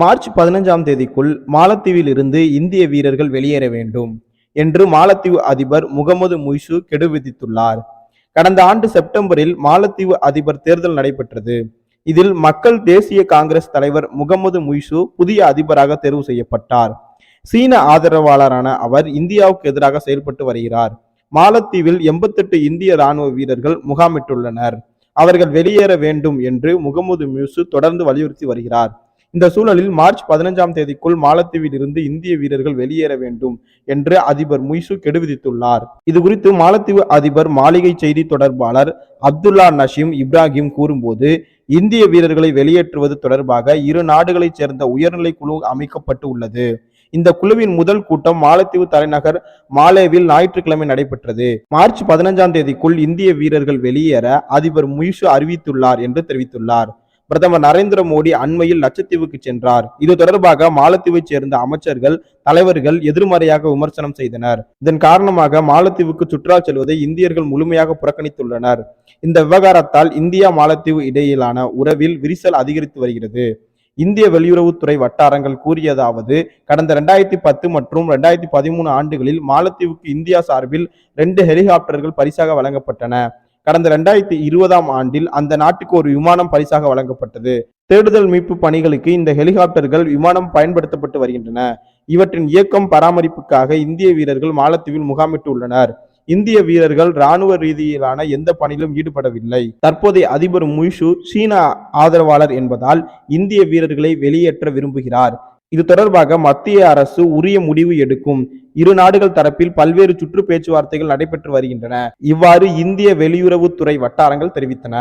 March பதினஞ்சாம் தேதிக்குள் மாலத்தீவில் இருந்து இந்திய வீரர்கள் வெளியேற வேண்டும் என்று மாலத்தீவு அதிபர் முகமது முய்சு கெடு விதித்துள்ளார். கடந்த ஆண்டு செப்டம்பரில் மாலத்தீவு அதிபர் தேர்தல் நடைபெற்றது. இதில் மக்கள் தேசிய காங்கிரஸ் தலைவர் முகமது முய்சு புதிய அதிபராக தேர்வு செய்யப்பட்டார். சீன ஆதரவாளரான அவர் இந்தியாவுக்கு எதிராக செயல்பட்டு வருகிறார். மாலத்தீவில் எண்பத்தெட்டு இந்திய ராணுவ வீரர்கள் முகாமிட்டுள்ளனர். அவர்கள் வெளியேற வேண்டும் என்று முகமது மியூசு தொடர்ந்து வலியுறுத்தி வருகிறார். இந்த சூழலில் மார்ச் பதினஞ்சாம் தேதிக்குள் மாலத்தீவில் இருந்து இந்திய வீரர்கள் வெளியேற வேண்டும் என்று அதிபர் முய்சு கெடு விதித்துள்ளார் இது குறித்து மாலத்தீவு அதிபர் மாளிகை செய்தி தொடர்பாளர் அப்துல்லா நஷீம் இப்ராஹிம் கூறும்போது இந்திய வீரர்களை வெளியேற்றுவது தொடர்பாக இரு நாடுகளைச் சேர்ந்த உயர்நிலை குழு அமைக்கப்பட்டு உள்ளது. இந்த குழுவின் முதல் கூட்டம் மாலத்தீவு தலைநகர் மாலேவில் ஞாயிற்றுக்கிழமை நடைபெற்றது. மார்ச் பதினஞ்சாம் தேதிக்குள் இந்திய வீரர்கள் வெளியேற அதிபர் முய்சு அறிவித்துள்ளார் என்று தெரிவித்துள்ளார். பிரதமர் நரேந்திர மோடி அண்மையில் லட்சத்தீவுக்கு சென்றார். இது தொடர்பாக மாலத்தீவை சேர்ந்த அமைச்சர்கள் தலைவர்கள் எதிர்மறையாக விமர்சனம் செய்தனர். இதன் காரணமாக மாலத்தீவுக்கு சுற்றுலா செல்வதை இந்தியர்கள் முழுமையாக புறக்கணித்துள்ளனர். இந்த விவகாரத்தால் இந்தியா மாலத்தீவு இடையிலான உறவில் விரிசல் அதிகரித்து வருகிறது. இந்திய வெளியுறவுத்துறை வட்டாரங்கள் கூறியதாவது கடந்த ரெண்டாயிரத்தி பத்து மற்றும் ரெண்டாயிரத்தி பதிமூணு ஆண்டுகளில் மாலத்தீவுக்கு இந்தியா சார்பில் ரெண்டு ஹெலிகாப்டர்கள் பரிசாக வழங்கப்பட்டன. கடந்த இரண்டாயிரத்தி இருபதாம் ஆண்டில் அந்த நாட்டுக்கு ஒரு விமானம் பரிசாக வழங்கப்பட்டது. தேடுதல் மீட்பு பணிகளுக்கு இந்த ஹெலிகாப்டர்கள் விமானம் பயன்படுத்தப்பட்டு வருகின்றன. இவற்றின் இயக்கம் பராமரிப்புக்காக இந்திய வீரர்கள் மாலத்தீவில் முகாமிட்டு உள்ளனர். இந்திய வீரர்கள் ராணுவ ரீதியிலான எந்த பணியிலும் ஈடுபடவில்லை. தற்போதைய அதிபர் முய்ஷு சீன ஆதரவாளர் என்பதால் இந்திய வீரர்களை வெளியேற்ற விரும்புகிறார். இது தொடர்பாக மத்திய அரசு உரிய முடிவு எடுக்கும். இரு நாடுகள் தரப்பில் பல்வேறு சுற்று பேச்சுவார்த்தைகள் நடைபெற்று வருகின்றன. இவ்வாறு இந்திய வெளியுறவுத்துறை வட்டாரங்கள் தெரிவித்தன.